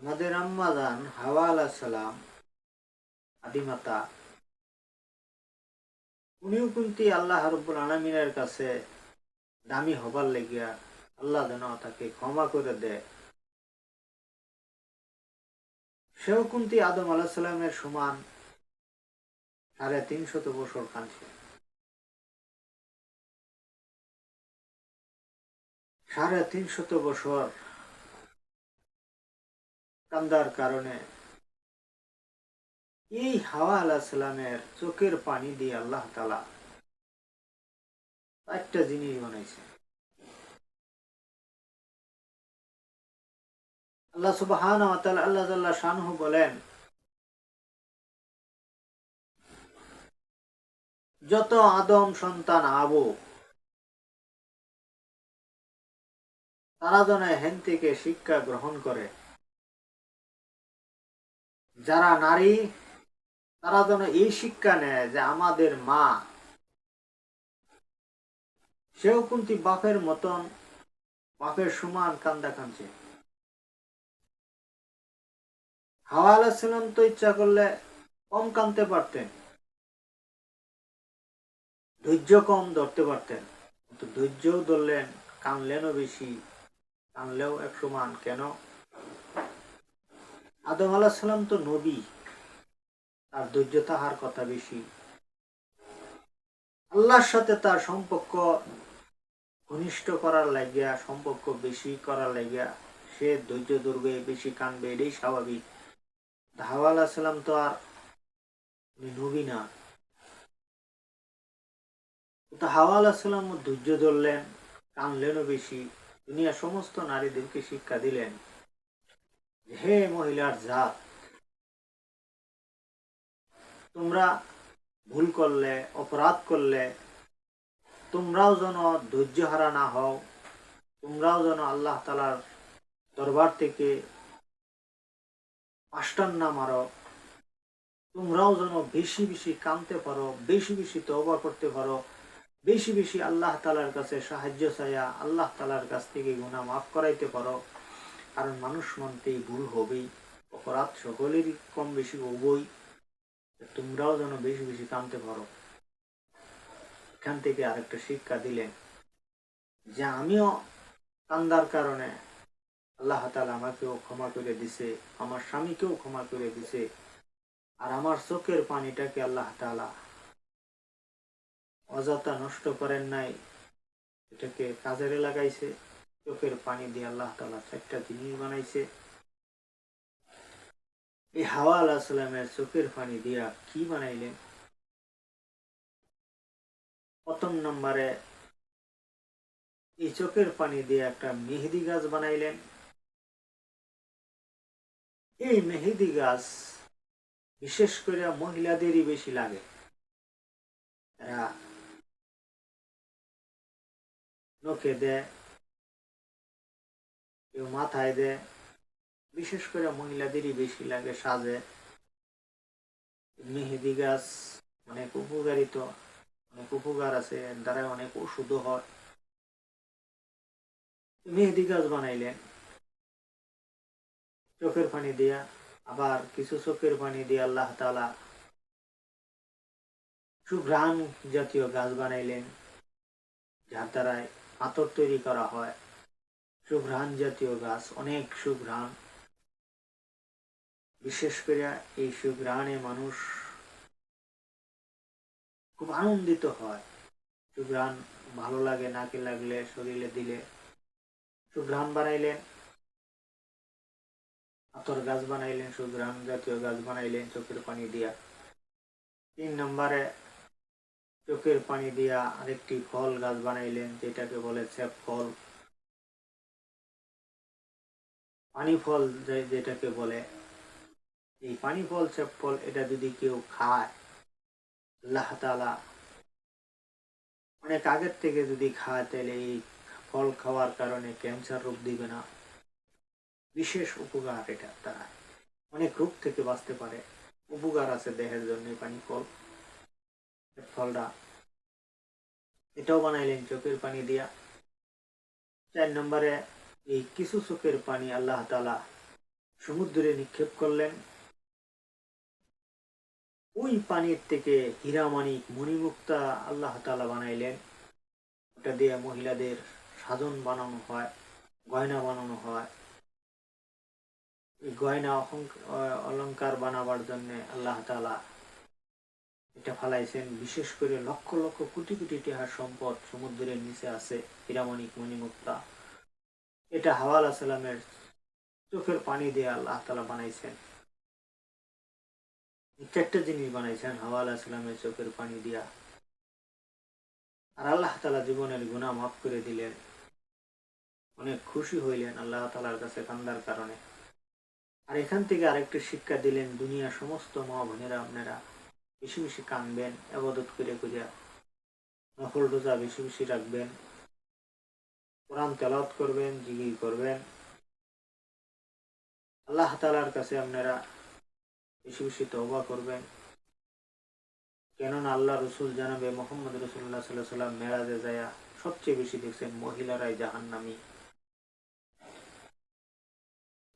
আমাদের আম্মাদান হাওয়া আলাহ সালাম আদিমাতা উনিও কিন্তু আল্লাহ রব্বুল আলমিনের কাছে দামি হবার লেগিয়া আল্লাহ যেন তাকে ক্ষমা করে দেয়। সেও কুন্তি আদম আলাহ সাল্লামের সমান সাড়ে তিনশত বছর কাঁদছে। সাড়ে তিনশত বছর কান্দার কারণে। এই হাওয়া আলাহ সালামের চোখের পানি দিয়ে আল্লাহ তালা একটা জিনিস বানাইছে। আল্লাহ সুবহান আল্লাহ তাল্লাহ শানহু বলেন, যত আদম সন্তান আবু, তারা যেন হেন থেকে শিক্ষা গ্রহণ করে। যারা নারী, তারা যেন এই শিক্ষা নেয় যে আমাদের মা সেও কিন্তু বাপের মতন, বাপের সমান কান্দা কাঁদছে। হাওয়া আলাহিসাম তো ইচ্ছা করলে কম কানতে পারতেন। ধৈর্য কম ধরতে পারতেন। কিন্তু ধৈর্যও ধরলেন, কানলেনও বেশি, কানলেও এক সমান কেন? আদম আলাহিসাল্লাম তো নবী। তার ধৈর্য তাহার কথা বেশি। আল্লাহর সাথে তার সম্পর্ক ঘনিষ্ঠ করার লাগিয়া, সম্পর্ক বেশি করার লাগিয়া সে ধৈর্য ধরবে, বেশি কানবে, এটাই স্বাভাবিক। হাওয়া আলাহ সাল্লাম তো আর নবী না। তো হাওয়া আলাহ সাল্লাম ধৈর্য ধরলেন, কানলেনও বেশি। দুনিয়া সমস্ত নারীদেরকে শিক্ষা দিলেন। হে মহিলার জাত, তোমরা ভুল করলে, অপরাধ করলে, তোমরাও যেন ধৈর্য হারা না হও, তোমরাও যেন আল্লাহ তালার দরবার থেকে পাঁচটান না মারো, তোমরাও যেন বেশি বেশি কানতে পারো, বেশি বেশি তওবা করতে পারো, বেশি বেশি আল্লাহ তালার কাছে সাহায্য চাইয়া আল্লাহ তালার কাছ থেকে গুণা মাফ করাইতে পারো। কারণ মানুষ মানতেই ভুল হবেই। অপরাধ সকলেরই কম বেশি হবই। তোমরাও যেন বেশি বেশি কানতে পারো। এখান থেকে আরেকটা শিক্ষা দিলেন যে আমিও কান্দার কারণে আল্লাহ তালা আমাকেও ক্ষমা করে দিছে, আমার স্বামীকেও ক্ষমা করে দিছে, আর আমার চোখের পানিটাকে আল্লাহ তালা অযথা নষ্ট করেন নাই, এটাকে কাজের লাগাইছে। চোখের পানি দিয়ে আল্লাহ তালা চারটা জিনিস বানাইছে। এই হাওয়া আল্লাহ সাল্লামের চোখের পানি দিয়া কি বানাইলেন? প্রথম নম্বরে এই চোখের পানি দিয়ে একটা মেহেদি গাছ বানাইলেন। এই মেহেদি গাছ বিশেষ করে মহিলাদেরই বেশি লাগে। নখে দেয় কেউ মাথায় দেয় বিশেষ করে মহিলাদেরই বেশি লাগে সাজে। মেহেদি গাছ অনেক উপকারিত, অনেক উপকার আছে দ্বারা অনেক ওষুধও হয়। মেহেদি গাছ বানাইলেন চোখের পানি দিয়া, আবার কিছু চোখের পানি দিয়ে আল্লাহ তালা সুঘ্রাণ জাতীয় গাছ বানাইলেন, যার দ্বারায় আতর তৈরি করা হয়। সুঘ্রাণ জাতীয় গাছ, অনেক সুঘ্রাণ। বিশেষ করে এই সুঘ্রাণে মানুষ খুব আনন্দিত হয়। সুঘ্রাণ ভালো লাগে, নাকে লাগলে, শরীরে দিলে। সুঘ্রাণ বানাইলেন আতর গাছ বানাইলেন, সুঘ্রাণ জাতীয় গাছ বানাইলেন চোখের পানি দিয়া। তিন নম্বরে চোখের পানি দিয়া আরেকটি ফল গাছ বানাইলেন, যেটাকে বলে ছেপ ফল। পানি ফল যেটাকে বলে, এই পানি ফল ফল এটা যদি কেউ খায়, আল্লাহ তালা অনেক আগের থেকে যদি খায়, তাহলে এই ফল খাওয়ার কারণে ক্যান্সার রোগ দিবে না। বিশেষ উপকার এটা তারা। অনেক রোগ থেকে বাঁচতে পারে। উপকার আছে দেহের জন্য পানি ফল ফলটা এটাও বানাইলেন চোখের পানি দিয়া। চার নম্বরে এই কিছু চোখের পানি আল্লাহ তালা সমুদ্রে নিক্ষেপ করলেন। ওই পানির থেকে হীরামানিক মণিমুক্তা আল্লাহ তালা বানাইলেন। ওটা দিয়ে মহিলাদের সাধন বানানো হয়, গয়না বানানো হয়। এই গয়না অলংকার বানাবার জন্য আল্লাহ তালা এটা ফালাইছেন। বিশেষ করে লক্ষ লক্ষ কোটি কোটি টাকার সম্পদ সমুদ্রের নিচে আছে হীরামানিক মণিমুক্তা। এটা হাওয়া আলাহ সালামের চোখের পানি দিয়ে আল্লাহ তালা বানাইছেন। চারটা জিনিস বানাইছেন, হাওয়া আলাহ সালামের চোখের পানি দিয়া। আর আল্লাহ তালা জীবনের গুণা মাফ করে দিলেন। অনেক খুশি হইলেন আল্লাহ তালার কাছে কান্দার কারণে। আর এখান থেকে আরেকটি শিক্ষা দিলেন দুনিয়া সমস্ত মা বোনেরা আপনারা বেশি বেশি কানবেন আবাদত করে করে নফল রোজা বেশি বেশি রাখবেন। কোরআন তেলাওয়াত করবেন জিগি করবেন। আল্লাহ তালার কাছে আপনারা বেশি বেশি তওবা করবেন। কেননা আল্লাহ রসুল জানাবে, মোহাম্মদ রসুল্লাহ সাল্লাহ সাল্লাম মেরাজে যায়া সবচেয়ে বেশি দেখছেন মহিলারাই জাহান্নামী।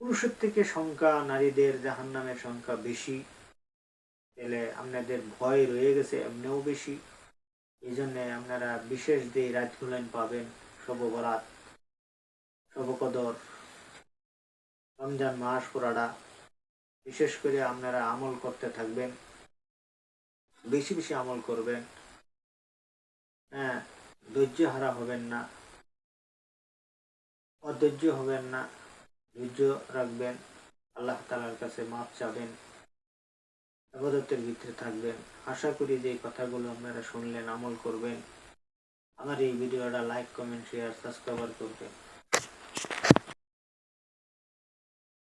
পুরুষের থেকে সংখ্যা, নারীদের জাহান্নামের সংখ্যা বেশি। এলে আপনাদের ভয় রয়ে গেছে, এমনিও বেশি। এই জন্যে আপনারা বিশেষ দিয়ে রাতগুলেন পাবেন সববরাত সবকদর রমজান মাস পুরাটা। বিশেষ করে আপনারা আমল করতে থাকবেন, বেশি বেশি আমল করবেন। হ্যাঁ ধৈর্য হারা হবেন না। অধৈর্য হবেন না, ধৈর্য রাখবেন, আল্লাহ তালার কাছে মাপ চাবেন, আবাদতের ভিতরে থাকবেন। আশা করি যে কথাগুলো আপনারা শুনলেন, আমল করবেন। আমার এই ভিডিওটা লাইক কমেন্ট শেয়ার সাবস্ক্রাইব করবেন।